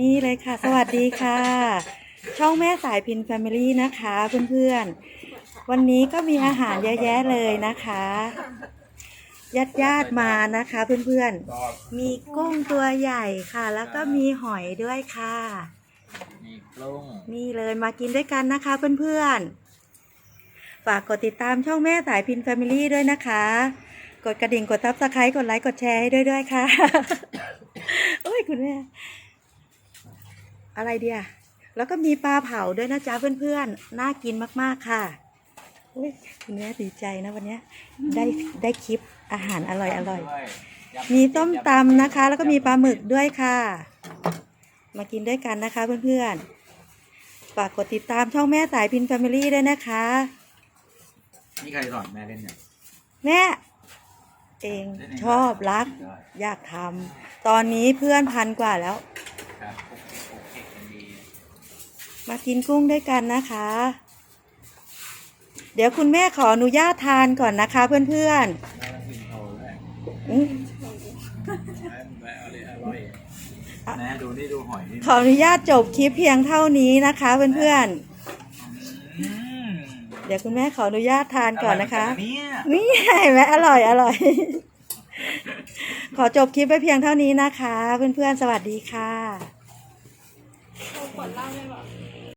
นี่เลยค่ะ สวัสดีค่ะ ช่องแม่สายพินแฟมิลี่นะคะเพื่อนๆ วันนี้ก็มีอาหารเยอะแยะเลยนะคะญาติญาติๆมานะคะเพื่อนๆ มีกุ้งตัวใหญ่ค่ะ แล้วก็มีหอยด้วยค่ะมีกลุ้งนี่เลยมากินด้วยกันนะคะเพื่อนๆ ฝากกดติดตามช่องแม่สายพินแฟมิลี่ด้วยนะคะ กดกระดิ่ง กดซับสไครต์กดไลค์ กดแชร์ให้ด้วยด้วยค่ะ โอ้ยคุณแม่ อะไรเดียแล้วก็มีปลาเผาด้วยนะจ๊ะเพื่อนๆ น่ากินมากๆค่ะโอ้ยคุณแม่ดีใจนะวันเนี้ยได้ได้คลิปอาหารอร่อยอร่อยด้วยยำมีต้มตำนะคะ แล้วก็มีปลาหมึกด้วยค่ะ มากินด้วยกันนะคะเพื่อนๆ ฝากกดติดตามช่องแม่สายพินแฟมิลี่ด้วยนะคะ นี่ใครสอนแม่เล่นเนี่ยแม่ เองชอบรัก อยากทำตอนนี้เพื่อนพันกว่าแล้วครับโอเคโอเคกันดีมากินกุ้งด้วยกันนะคะ เดี๋ยวคุณแม่ขออนุญาตทานก่อนนะคะเพื่อนแม่ต้องกินโชว์ด้วยๆอื้อแม่เอาเลยอร่อยแม่ดูนี่ดูหอยนี่ขออนุญาตจบคลิปเพียงเท่านี้นะคะเพื่อนอืมๆ เดี๋ยวคุณแม่ขออนุญาตทานก่อนนะคะร่ยเหมืกัเนี่ยนี่เห็นไหมอร่อยอร่อย ขอจบคลิปไปเพียงเท่านี้นะคะ เพื่อนๆ สวัสดีค่ะ